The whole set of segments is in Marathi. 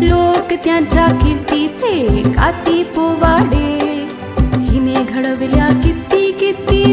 लोक त्यांच्या कीर्तीचे काती पोवाडे. हिने घडविल्या किती किती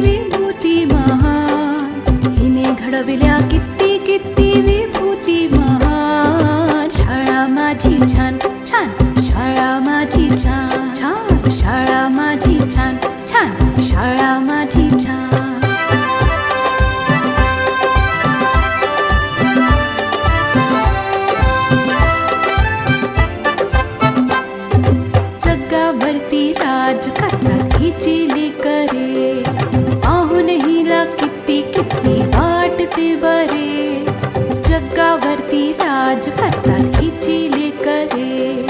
आज करता खिची ले करे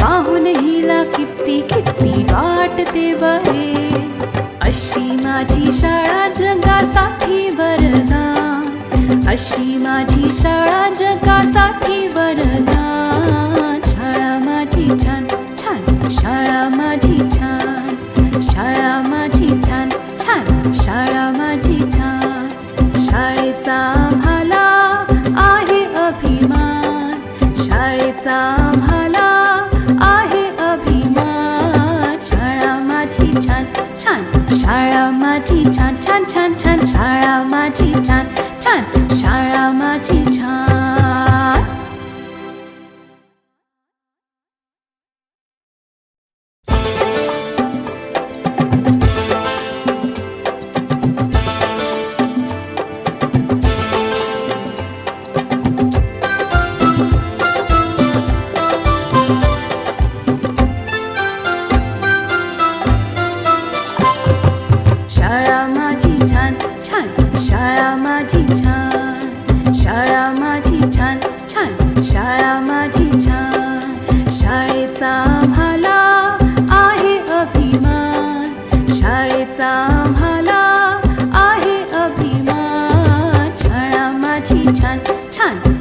पाहून हिला किती किती वाटते बरे अशी माझी शाळा जगासाठी वरदान अशी माझी शाळा जगासाठी वरदान छान छान शाळा माझी छान छान. turn, turn.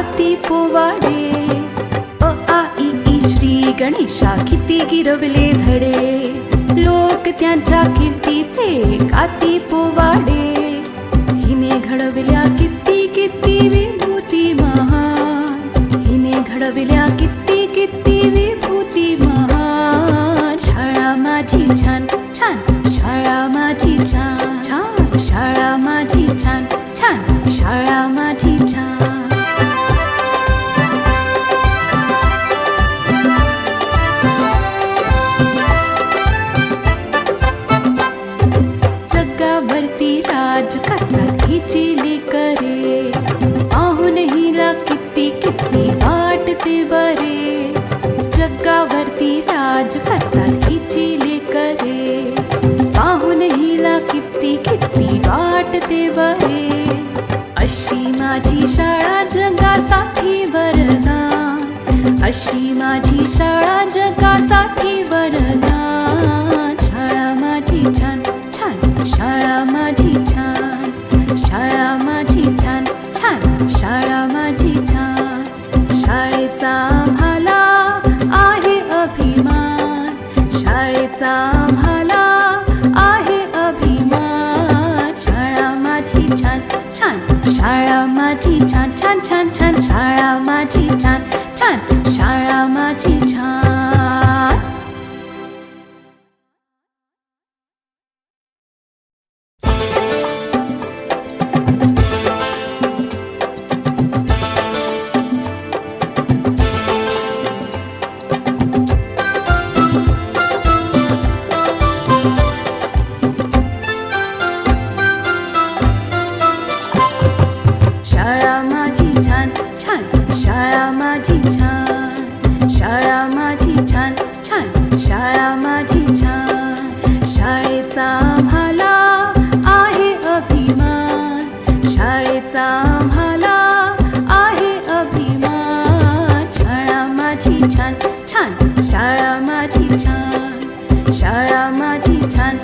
ರಾತಿ ಪೋವಾಡೆ आ ಆ ಇ ಈ ಶ್ರೀ ಗಣೇಶ गिरवले धडे। लोक त्यांच्या कीर्तीचे काती पोवाडे। हिने घडविल्या किती किती विभूती महा हिने घडविल्या किती टते वा মাটি ছান ছান ছান ছান সারা মাটি ছান ছান সারা মাটি ছান शाळा माझी छान.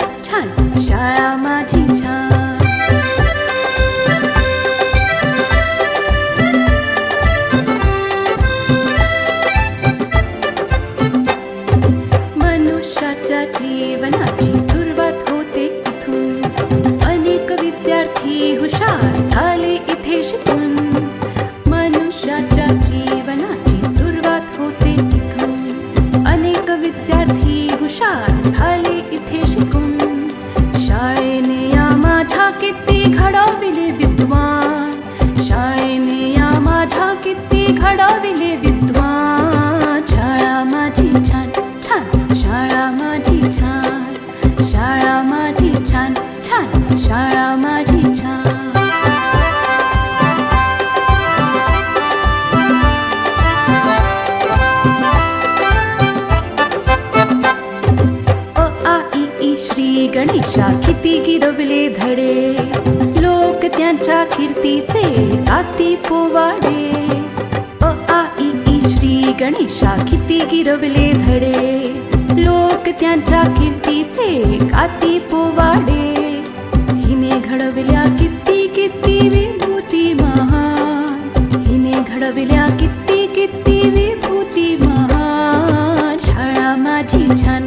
तुझ्या कीर्तीचे ताती पोवाडे. अ आ इ ई श्री गणेशा किती गिरवले धडे. लोक त्यांच्या कीर्तीचे काती पोवाडे. हिने घडविल्या किती किती विभूती महा हिने घडविल्या किती किती विभूती महा शाळा माझी छान